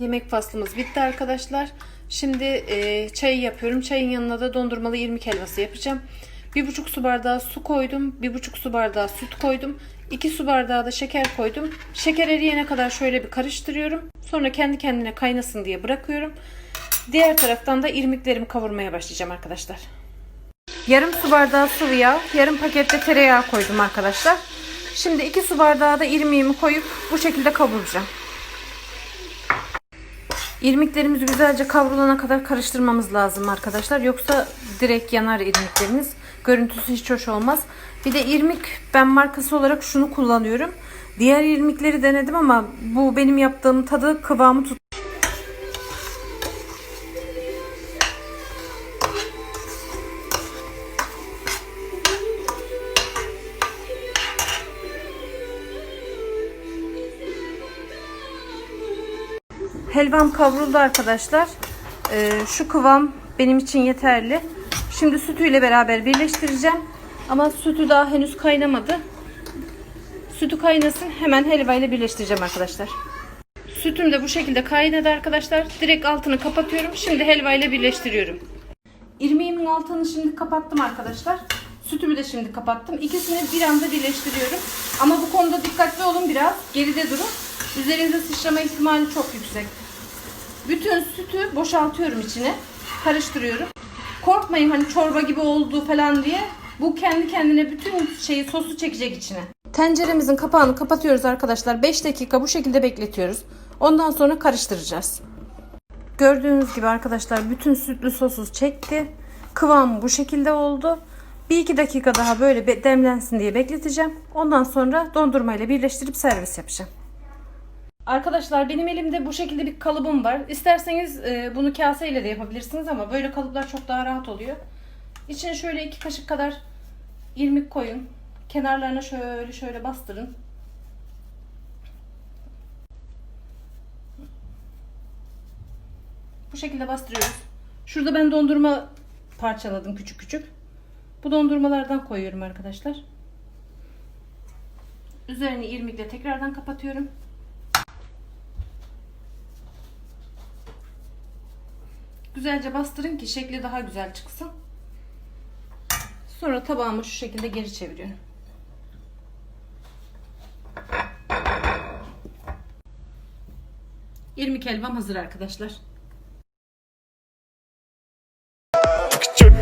Yemek faslımız bitti arkadaşlar. Şimdi e, çayı yapıyorum. Çayın yanına da dondurmalı irmik helvası yapacağım. 1,5 su bardağı su koydum. 1,5 su bardağı süt koydum. 2 su bardağı da şeker koydum. Şeker eriyene kadar şöyle bir karıştırıyorum. Sonra kendi kendine kaynasın diye bırakıyorum. Diğer taraftan da irmiklerimi kavurmaya başlayacağım arkadaşlar. Yarım su bardağı sıvı yağ, yarım pakette tereyağı koydum arkadaşlar. Şimdi 2 su bardağı da irmiğimi koyup bu şekilde kavuracağım. İrmiklerimizi güzelce kavrulana kadar karıştırmamız lazım arkadaşlar. Yoksa direkt yanar irmiklerimiz. Görüntüsü hiç hoş olmaz. Bir de irmik ben markası olarak şunu kullanıyorum. Diğer irmikleri denedim ama bu benim yaptığım tadı kıvamı tut. Helvam kavruldu arkadaşlar. Ee, şu kıvam benim için yeterli. Şimdi sütüyle beraber birleştireceğim. Ama sütü daha henüz kaynamadı. Sütü kaynasın hemen helva ile birleştireceğim arkadaşlar. Sütüm de bu şekilde kaynadı arkadaşlar. Direkt altını kapatıyorum. Şimdi helva ile birleştiriyorum. İrmiğimin altını şimdi kapattım arkadaşlar. Sütümü de şimdi kapattım. İkisini bir anda birleştiriyorum. Ama bu konuda dikkatli olun biraz. Geride durun. Üzerinde sıçrama ihtimali çok yüksek. Bütün sütü boşaltıyorum içine. Karıştırıyorum. Korkmayın hani çorba gibi oldu falan diye. Bu kendi kendine bütün şeyi sosu çekecek içine. Tenceremizin kapağını kapatıyoruz arkadaşlar. 5 dakika bu şekilde bekletiyoruz. Ondan sonra karıştıracağız. Gördüğünüz gibi arkadaşlar bütün sütlü sosu çekti. Kıvamı bu şekilde oldu. Bir iki dakika daha böyle demlensin diye bekleteceğim. Ondan sonra dondurmayla birleştirip servis yapacağım. Arkadaşlar benim elimde bu şekilde bir kalıbım var. İsterseniz e, bunu kaseyle de yapabilirsiniz ama böyle kalıplar çok daha rahat oluyor. İçine şöyle iki kaşık kadar irmik koyun. Kenarlarına şöyle şöyle bastırın. Bu şekilde bastırıyoruz. Şurada ben dondurma parçaladım küçük küçük. Bu dondurmalardan koyuyorum arkadaşlar. Üzerini irmikle tekrardan kapatıyorum. Güzelce bastırın ki şekli daha güzel çıksın. Sonra tabağımı şu şekilde geri çeviriyorum. İrmik helvam hazır arkadaşlar. Çok